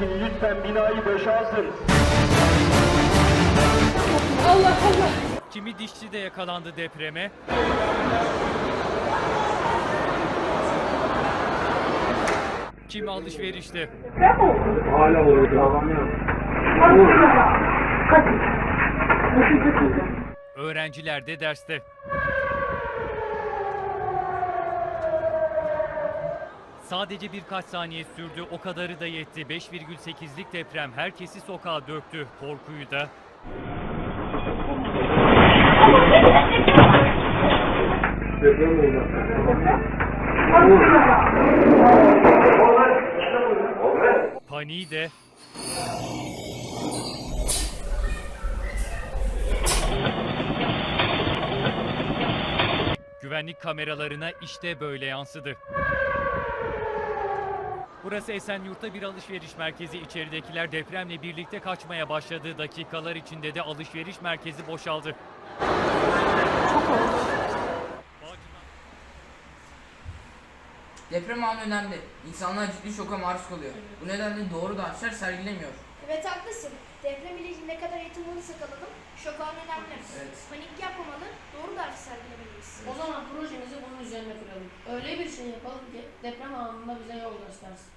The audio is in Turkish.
için lütfen binayı boşaltın. Allah Allah. Kimi dişçi de yakalandı depreme. Kimi alışverişte. Hala oluyor. Öğrenciler de derste. Sadece birkaç saniye sürdü, o kadarı da yetti. 5,8'lik deprem herkesi sokağa döktü. Korkuyu da paniği de Güvenlik kameralarına işte böyle yansıdı. Burası Esenyurt'ta bir alışveriş merkezi. İçeridekiler depremle birlikte kaçmaya başladığı dakikalar içinde de alışveriş merkezi boşaldı. Deprem anı önemli. İnsanlar ciddi şoka maruz kalıyor. Bu nedenle doğru davranışlar sergilemiyor. Evet haklısın. Deprem ile ne kadar eğitim alırsak alalım şok anı önemli. Evet. Panik yapmamalı, doğru davranış sergilemeliyiz. O zaman projemizi bunun üzerine kuralım. Öyle bir şey yapalım ki deprem anında bize yol göstersin.